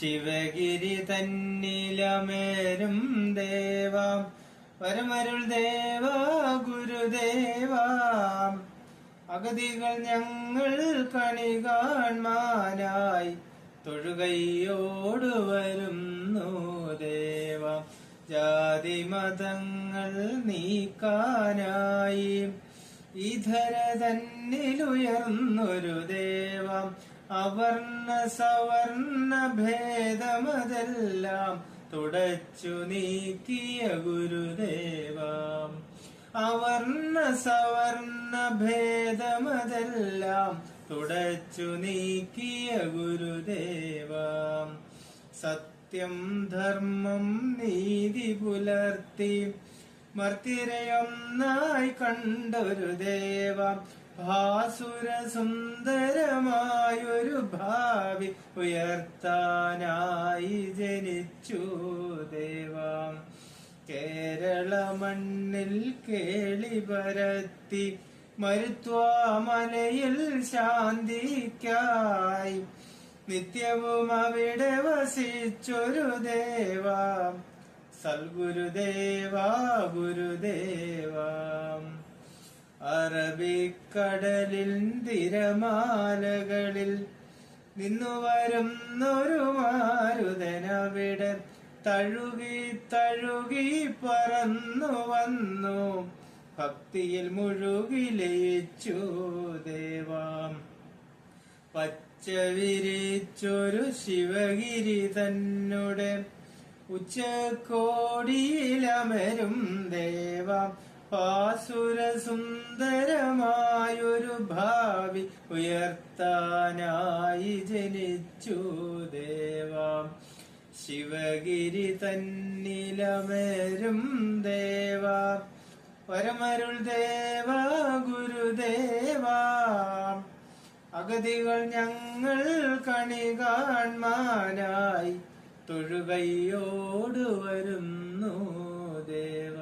ശിവഗിരി തന്നിലമേരും ദേവാം. പരമരുൾ ദേവ ഗുരുദേവാം അഗതികൾ ഞങ്ങൾ കണി കാൺമാനായി തൊഴുകയോട് വരുന്നു ദേവ. ജാതി മതങ്ങൾ നീക്കാനായി. ഇധര തന്നിലുയർന്നൊരു ദേവം. അവർണ സവർണ ഭേദമതെല്ലാം തുടച്ചു നീക്കിയ ഗുരുദേവാം. അവർണ സവർണ ഭേദമതെല്ലാം തുടച്ചു നീക്കിയ ഗുരുദേവാം. സത്യം ധർമ്മം നീതി പുലർത്തി മർത്തിരയൊന്നായി കണ്ടൊരു ദേവ. ഭാസുര സുന്ദരമായൊരു ഭാവി ഉയർത്താനായി ജനിച്ചു ദേവാം. കേരള മണ്ണിൽ കേളി പരത്തി മരുത്വാമലയിൽ ശാന്തിക്കായി നിത്യവും അവിടെ വസിച്ചൊരു ദേവ. സൽഗുരുദേവാ ഗുരുദേവാം. അറബിക്കടലിൽ തിരമാലകളിൽ നിന്നു വരുന്നൊരു മാരുതനവിടെ തഴുകി തഴുകി പറന്നു വന്നു. ഭക്തിയിൽ മുഴുകി ലയിച്ചു ദേവാം. പച്ച വിരിച്ചൊരു ശിവഗിരി തന്നുടെ ഉച്ചക്കോടിയിലമരും ദേവ. പാസുര സുന്ദരമായൊരു ഭാവി ഉയർത്താനായി ജനിച്ചു ദേവാം. ശിവഗിരി തന്നിലമരും ദേവ. പരമരുൾ ദേവ ഗുരുദേവ. അഗതികൾ ഞങ്ങൾ കണി കാൺമാനായി തൊഴുകയോട് വരുന്നു ദേവാ.